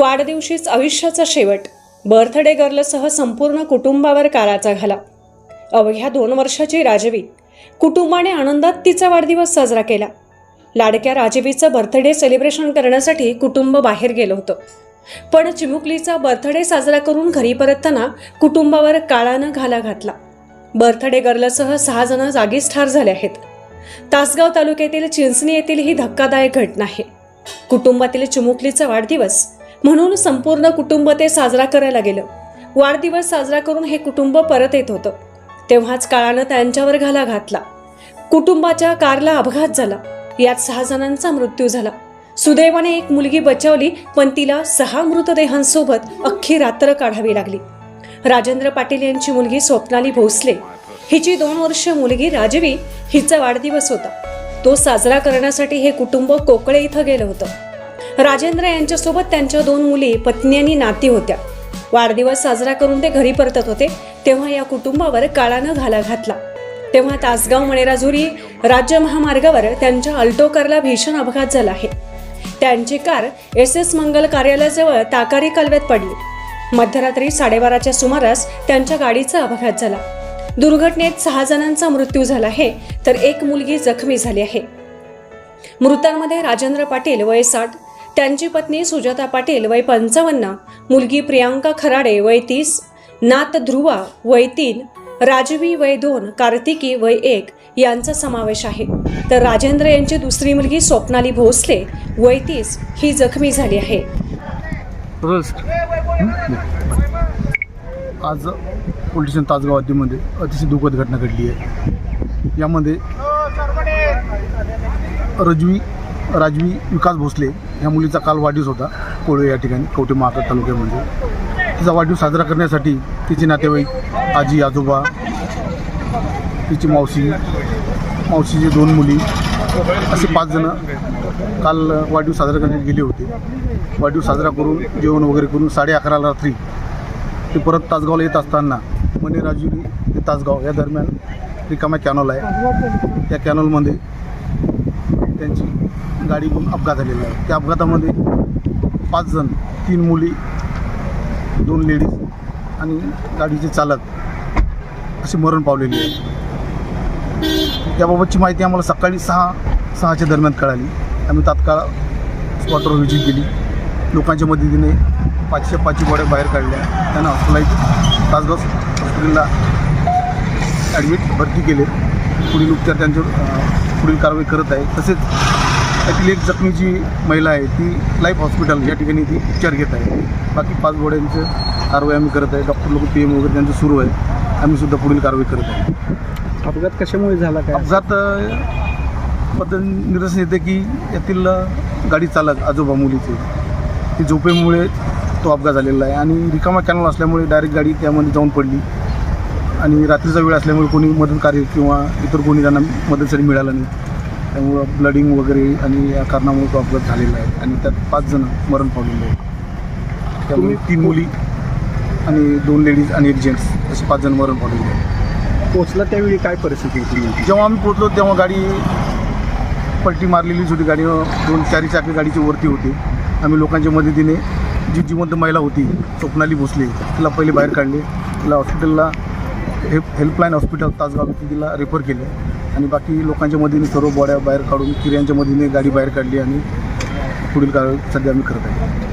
वाढदिवशीच आयुष्याचा शेवट बर्थडे गर्लसह संपूर्ण कुटुंबावर काळाचा घाला. अवघ्या दोन वर्षाची राजवी कुटुंबाने आनंदात तिचा वाढदिवस साजरा केला. लाडक्या राजवीचं बर्थडे सेलिब्रेशन करण्यासाठी कुटुंब बाहेर गेलं होतं. पण चिमुकलीचा बर्थडे साजरा करून घरी परतताना कुटुंबावर काळानं घाला घातला. बर्थडे गर्लसह सहा जण जागीच ठार झाले आहेत. तासगाव तालुक्यातील चिंचणी येथील ही धक्कादायक घटना आहे. कुटुंबातील चिमुकलीचा वाढदिवस म्हणून संपूर्ण कुटुंब ते साजरा करायला गेलं. वाढदिवस साजरा करून हे कुटुंब परत येत होतं. तेव्हाच काळानं त्यांच्यावर घाला घातला. कुटुंबाच्या कारला अपघात झाला. यात सहा जणांचा मृत्यू झाला. सुदैवाने एक मुलगी बचावली पण तिला सहा मृतदेहांसोबत अख्खी रात्र काढावी लागली. राजेंद्र पाटील यांची मुलगी स्वप्नाली भोसले. हिची दोन वर्ष मुलगी राजवी हिचा वाढदिवस होता. तो साजरा करण्यासाठी हे कुटुंब कोकळे इथं गेलं होतं. राजेंद्र यांच्यासोबत त्यांच्या दोन मुली पत्नी आणि नाती होत्या. वाढदिवस साजरा करून ते घरी परतत होते तेव्हा या कुटुंबावर काळानं घाला घातला. तेव्हा तासगाव मणेराजुरी राज्य महामार्गावर त्यांच्या अल्टो कारला भीषण अपघात झाला आहे. त्यांची कार एस एस मंगल कार्यालयाजवळ ताकारी कालव्यात पडली. मध्यरात्री साडेबाराच्या सुमारास त्यांच्या गाडीचा अपघात झाला. दुर्घटनेत सहा जणांचा मृत्यू झाला आहे तर एक मुलगी जखमी झाली आहे. मृतांमध्ये राजेंद्र पाटील वय साठ त्यांची पत्नी सुजाता पाटील वय पंचावन्न मुलगी प्रियांका खराडे वय तीस नात ध्रुवा वय तीन राजवी वय दोन कार्तिकी वय एक यांचा समावेश आहे. तर राजेंद्र यांची दुसरी मुलगी स्वप्नाली भोसले वय तीस ही जखमी झाली आहे. आज पोलीस स्टेशन तासगाव हद्दीमध्ये अतिशय दुःखद घटना घडली आहे. यामध्ये रजवी राजवी विकास भोसले ह्या मुलीचा काल वाढदिवस होता. कोळवे या ठिकाणी कवटे महाराष्ट्र तालुक्यामध्ये. तिचा वाढदिवस साजरा करण्यासाठी तिचे नातेवाईक आजी आजोबा तिची मावशी मावशीची दोन मुली असे पाच जण काल वाढदिवस साजरा करण्यात गेले होते. वाढदिवस साजरा करून जेवण वगैरे करून साडे अकराला रात्री ते परत तासगावला येत असताना मने राजुरी ते तासगाव या दरम्यान रिकामा कॅनॉल आहे. त्या कॅनॉलमध्ये त्यांची गाडी घेऊन अपघात झालेला आहे. त्या अपघातामध्ये पाच जण तीन मुली दोन लेडीज आणि गाडीचे चालक असे मरण पावलेले आहे. त्याबाबतची माहिती आम्हाला सकाळी सहा सहाच्या दरम्यान कळाली. आम्ही तात्काळ स्पॉटवर व्हिजिट केली लोकांच्या मदतीने पाचशे पाचशे बॉड्या बाहेर काढल्या. त्यांना हॉस्पिटलाइज तासगाव हॉस्पिटलला ॲडमिट भरती केले. पुढील उपचार त्यांच्यावर पुढील कारवाई करत आहे. तसेच त्यातील एक जखमी जी महिला आहे ती लाईफ हॉस्पिटल या ठिकाणी ती उपचार घेत आहे. बाकी पाच बॉड्यांचं कारवाई आम्ही करत आहे. डॉक्टर लोक पी एम वगैरे त्यांचं सुरू आहे. आम्ही सुद्धा पुढील कारवाई करत आहे. अपघात कशामुळे झाला काय? अपघात बद्दल निदर्शन येते की यातील गाडी चालक आजोबा मुलीचे. ते झोपेमुळे तो अपघात झालेला आहे आणि रिकामा कॅनल असल्यामुळे डायरेक्ट गाडी त्यामध्ये जाऊन पडली. आणि रात्रीचा वेळ असल्यामुळे कोणी मदतकार्य किंवा इतर कोणी त्यांना मदतीसाठी मिळालं नाही. त्यामुळं ब्लडिंग वगैरे आणि या कारणामुळे तो अपघात झालेला आहे. आणि त्यात पाच जण मरण पावलेले आहेत. त्यामुळे तीन मुली आणि दोन लेडीज आणि एक जेंट्स असे पाच जण मरण पावलेले आहेत. पोचला त्यावेळी काय परिस्थिती होती? जेव्हा आम्ही पोहोचलो तेव्हा गाडी पलटी मारलेलीच होती. गाडी दोन चारी चाकी गाडीची वरती होती. आम्ही लोकांच्या मदतीने जी जिवंत महिला होती स्वप्नाली भोसले तिला पहिले बाहेर काढले. तिला हॉस्पिटलला हेल्प हेल्पलाईन हॉस्पिटल तासगाव तिला रेफर केले. आणि बाकी लोकांच्या मदतीने सर्व बॉड्या बाहेर काढून किर्यांच्या मदतीने गाडी बाहेर काढली आणि पुढील काळ सध्या आम्ही करत आहे.